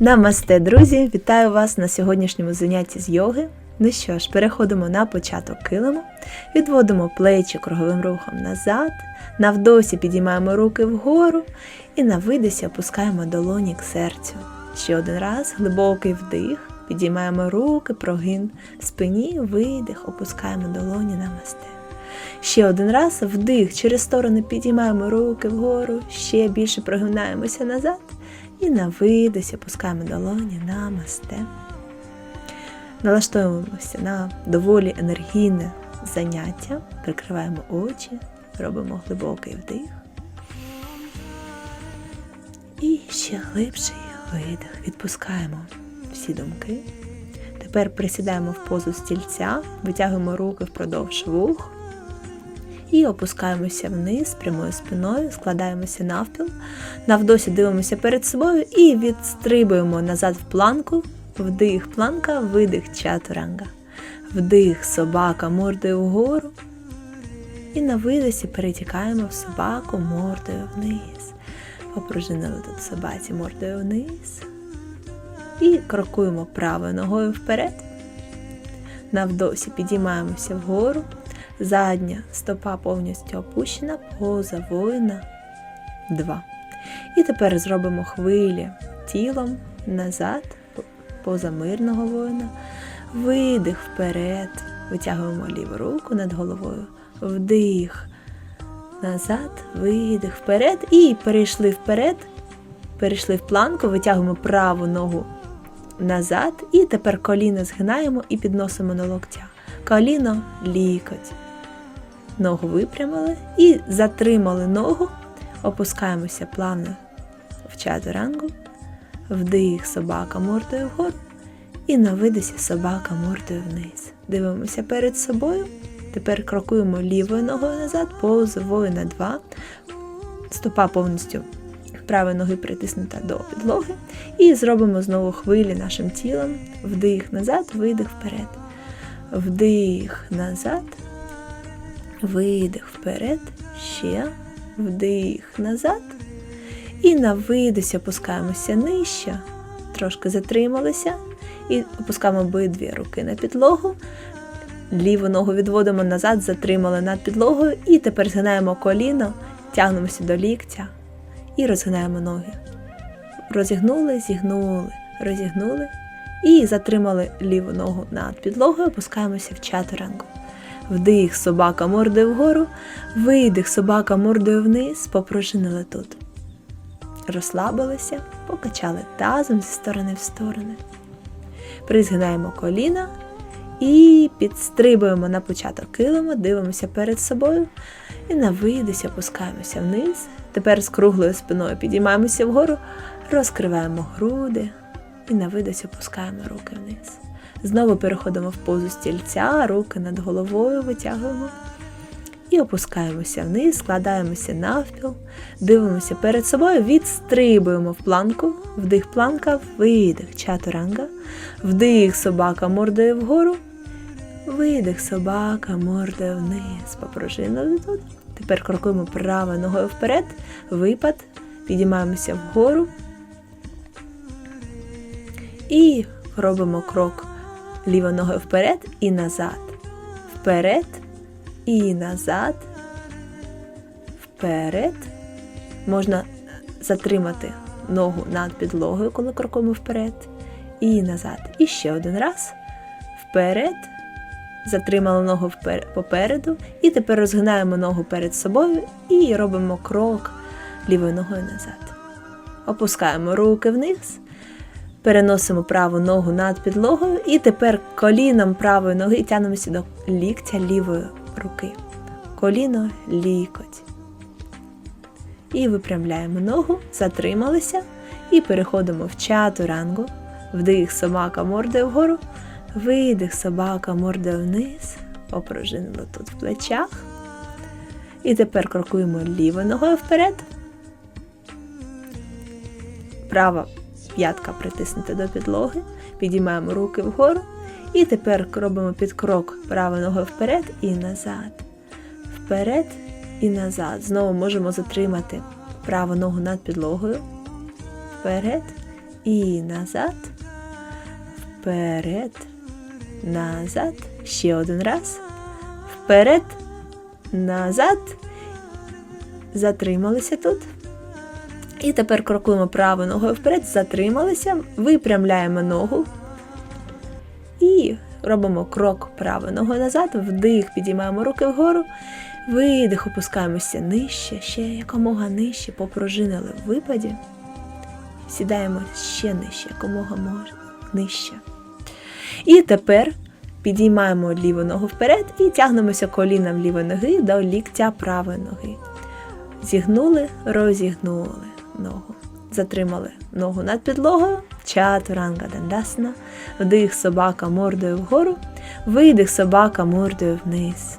Намасте, друзі! Вітаю вас на сьогоднішньому занятті з йоги. Ну що ж, переходимо на початок килиму, відводимо плечі круговим рухом назад, навдосі підіймаємо руки вгору. І на видисі опускаємо долоні к серцю. Ще один раз. Глибокий вдих, підіймаємо руки, прогин в спині, видих, опускаємо долоні. Намасте. Ще один раз. Вдих, через сторони підіймаємо руки вгору, ще більше прогинаємося назад. І на видосі опускаємо долоні на масте. Налаштовуємося на доволі енергійне заняття, прикриваємо очі, робимо глибокий вдих. І ще глибший видих. Відпускаємо всі думки. Тепер присідаємо в позу стільця, витягуємо руки впродовж вух. І опускаємося вниз прямою спиною, складаємося навпіл, навдосі дивимося перед собою і відстрибуємо назад в планку, вдих планка, видих чатуранга. Вдих собака мордою вгору. І на видосі перетікаємо в собаку мордою вниз. Попружинили тут собаці мордою вниз. І крокуємо правою ногою вперед. Навдосі підіймаємося вгору. Задня стопа повністю опущена, поза воїна 2. І тепер зробимо хвилі тілом назад, поза мирного воїна. Видих вперед. Витягуємо ліву руку над головою. Вдих. Назад, видих вперед. І перейшли вперед. Перейшли в планку, витягуємо праву ногу назад. І тепер коліно згинаємо і підносимо на локтя. Коліно лікоть ногу випрямили і затримали ногу, опускаємося плавно в чатурангу, вдих собака мордою вгору і на видисі собака мордою вниз. Дивимося перед собою. Тепер крокуємо лівою ногою назад, позовою на два. Стопа повністю правої ноги притиснута до підлоги. І зробимо знову хвилі нашим тілом. Вдих назад, видих вперед. Вдих назад, видих вперед, ще, вдих назад. І на видисі опускаємося нижче, трошки затрималися. І опускаємо обидві руки на підлогу. Ліву ногу відводимо назад, затримали над підлогою. І тепер згинаємо коліно, тягнемося до ліктя і розгинаємо ноги. Розігнули, зігнули, розігнули. І затримали ліву ногу над підлогою, опускаємося в чатурангу. Вдих, собака мордою вгору, видих, собака мордою вниз, попружинили тут. Розслабилися, покачали тазом зі сторони в сторони. Призгинаємо коліна і підстрибуємо на початок килима, дивимося перед собою і на видисі опускаємося вниз. Тепер з круглою спиною підіймаємося вгору, розкриваємо груди і на видисі опускаємо руки вниз. Знову переходимо в позу стільця, руки над головою витягуємо. І опускаємося вниз, складаємося навпіл, дивимося перед собою, відстрибуємо в планку, вдих планка, видих чатуранга, вдих собака мордою вгору, видих собака мордою вниз. Попружинили тут. Тепер крокуємо правою ногою вперед, випад, підіймаємося вгору і робимо крок лівою ногою вперед і назад. Вперед і назад. Вперед. Можна затримати ногу над підлогою, коли крокуємо вперед. І назад. І ще один раз. Вперед. Затримали ногу попереду. І тепер розгинаємо ногу перед собою і робимо крок лівою ногою назад. Опускаємо руки вниз. Переносимо праву ногу над підлогою і тепер коліном правої ноги тягнемося до ліктя лівої руки. Коліно лікоть. І випрямляємо ногу, затрималися і переходимо в чатурангу. Вдих собака мордою вгору, видих собака мордою вниз. Попружинило тут в плечах. І тепер крокуємо лівою ногою вперед. Права п'ятка притиснута до підлоги, підіймаємо руки вгору. І тепер робимо підкрок правою ногою вперед і назад. Вперед і назад. Знову можемо затримати праву ногу над підлогою. Вперед І назад. Вперед. Назад. Ще один раз. Вперед. Назад. Затрималися тут. І тепер крокуємо правою ногою вперед, затрималися, випрямляємо ногу. І робимо крок правою ногою назад, вдих, підіймаємо руки вгору, видих, опускаємося нижче, ще якомога нижче, попружинили в випаді. Сідаємо ще нижче, якомога може, нижче. І тепер підіймаємо ліву ногу вперед і тягнемося коліном лівої ноги до ліктя правої ноги. Зігнули, розігнули ногу. Затримали ногу над підлогою. Чатуранга дандасана. Вдих собака мордою вгору. Видих собака мордою вниз.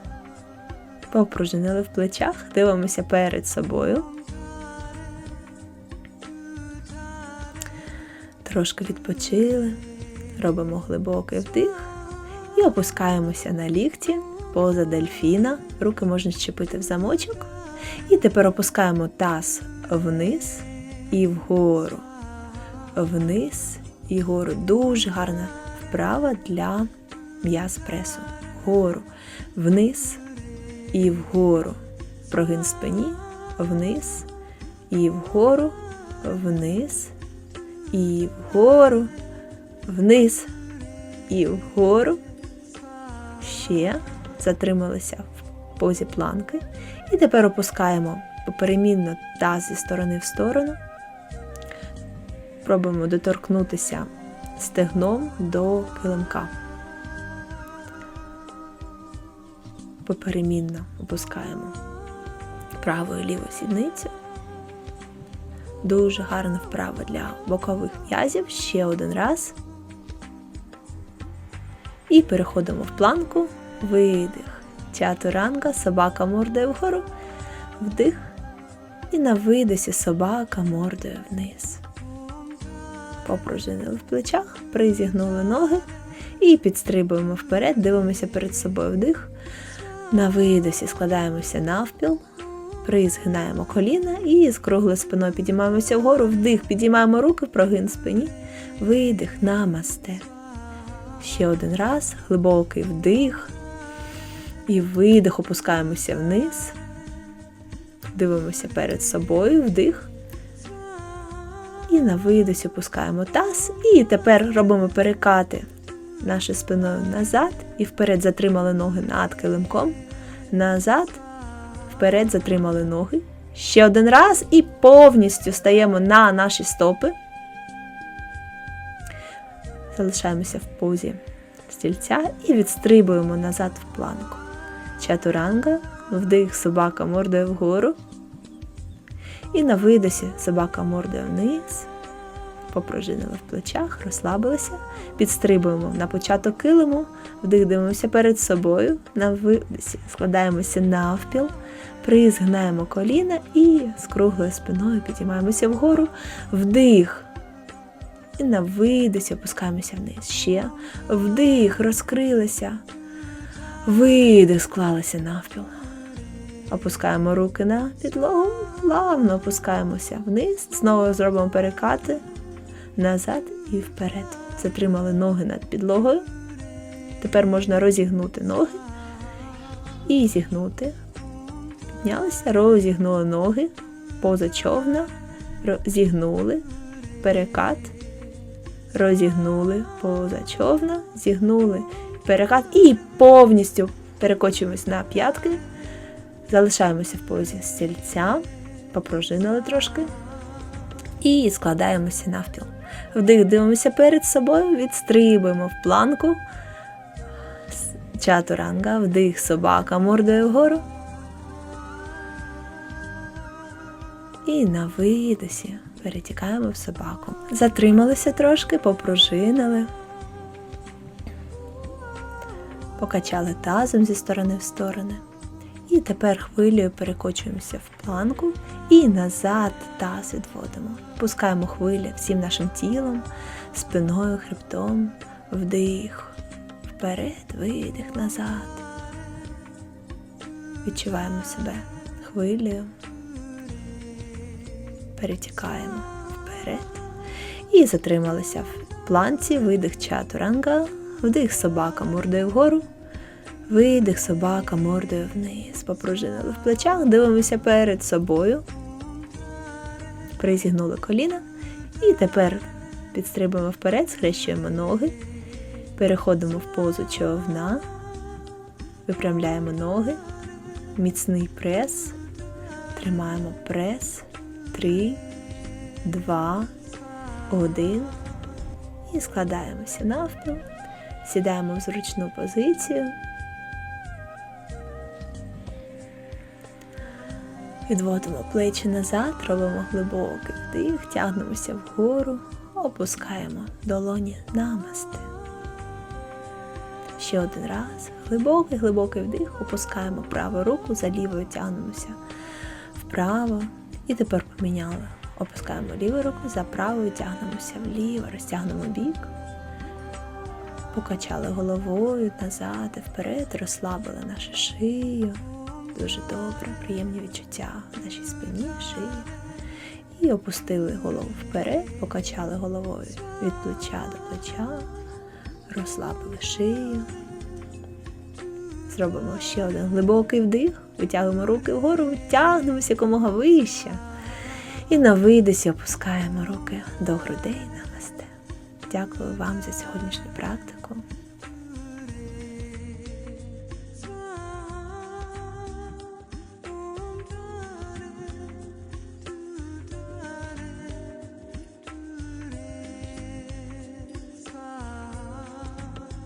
Попружинили в плечах, дивимося перед собою. Трошки відпочили. Робимо глибокий вдих і опускаємося на лікті, поза дельфіна. Руки можна щепити в замочок. І тепер опускаємо таз вниз і вгору. Вниз і вгору. Дуже гарна вправа для м'яз пресу. Вгору. Вниз і вгору. Прогин спині, вниз і вгору, вниз і вгору, вниз і вгору. Ще затрималися в позі планки. І тепер опускаємо поперемінно таз зі сторони в сторону. Пробуємо доторкнутися стегном до килимка. Поперемінно опускаємо праву і ліву сідницю. Дуже гарна вправа для бокових м'язів. Ще один раз. І переходимо в планку. Видих. Чатуранга, собака мордою вгору, вдих. І на видосі собака мордою вниз. Попружинили в плечах, призігнули ноги і підстрибуємо вперед, дивимося перед собою вдих. На видосі складаємося навпіл, призгинаємо коліна і з круглою спиною підіймаємося вгору, вдих, підіймаємо руки, прогин спині, видих, намасте. Ще один раз, глибокий вдих. І видих, опускаємося вниз. Дивимося перед собою, вдих. І на видосі опускаємо таз. І тепер робимо перекати нашою спиною назад. І вперед затримали ноги над килимком. Назад. Вперед затримали ноги. Ще один раз і повністю стаємо на наші стопи. Залишаємося в позі стільця і відстрибуємо назад в планку. Чатуранга, вдих собака мордою вгору. І на видосі собака мордою вниз. Попружинили в плечах, розслабилися, підстрибуємо на початок килиму, вдих дивимося перед собою, на видосі складаємося навпіл, призгнаємо коліна і з круглою спиною підіймаємося вгору, вдих. І на видосі опускаємося вниз. Ще вдих, розкрилися. Видих, склалися навпіл. Опускаємо руки на підлогу, плавно опускаємося вниз. Знову зробимо перекати назад і вперед. Затримали ноги над підлогою. Тепер можна розігнути ноги і зігнути. Піднялися, розігнули ноги, поза човна, зігнули, перекат, розігнули, поза човна, зігнули, перекат і повністю перекочуємось на п'ятки. Залишаємося в позі стільця, попружинили трошки. І складаємося навпіл. Вдих дивимося перед собою, відстрибуємо в планку. Чатуранга, вдих, собака, мордою вгору. І на видосі перетікаємо в собаку. Затрималися трошки, попружинили. Покачали тазом зі сторони в сторони. І тепер хвилею перекочуємося в планку і назад таз відводимо. Пускаємо хвилі всім нашим тілом, спиною, хребтом, вдих, вперед, видих, назад. Відчуваємо себе хвилею, перетікаємо вперед. І затрималися в планці, видих чатуранга, вдих собака мордою вгору, видих собака мордою вниз. Попружинили в плечах, дивимося перед собою. Призігнули коліна. І тепер підстрибуємо вперед, схрещуємо ноги, переходимо в позу човна, випрямляємо ноги, міцний прес, тримаємо прес, 3, 2, 1 і складаємося навпіл, сідаємо в зручну позицію. Відводимо плечі назад, робимо глибокий вдих, тягнемося вгору, опускаємо долоні намасти. Ще один раз. Глибокий, глибокий вдих, опускаємо праву руку, за лівою тягнемося вправо. І тепер поміняли. Опускаємо ліву руку, за правою тягнемося вліво, розтягнемо бік. Покачали головою назад і вперед, розслабили нашу шию. Дуже добре, приємні відчуття в нашій спині, шиї. І опустили голову вперед, покачали головою від плеча до плеча, розслабили шию. Зробимо ще один глибокий вдих, витягуємо руки вгору, тягнемося якомога вище. І на видосі опускаємо руки до грудей намасте. Дякую вам за сьогоднішню практику.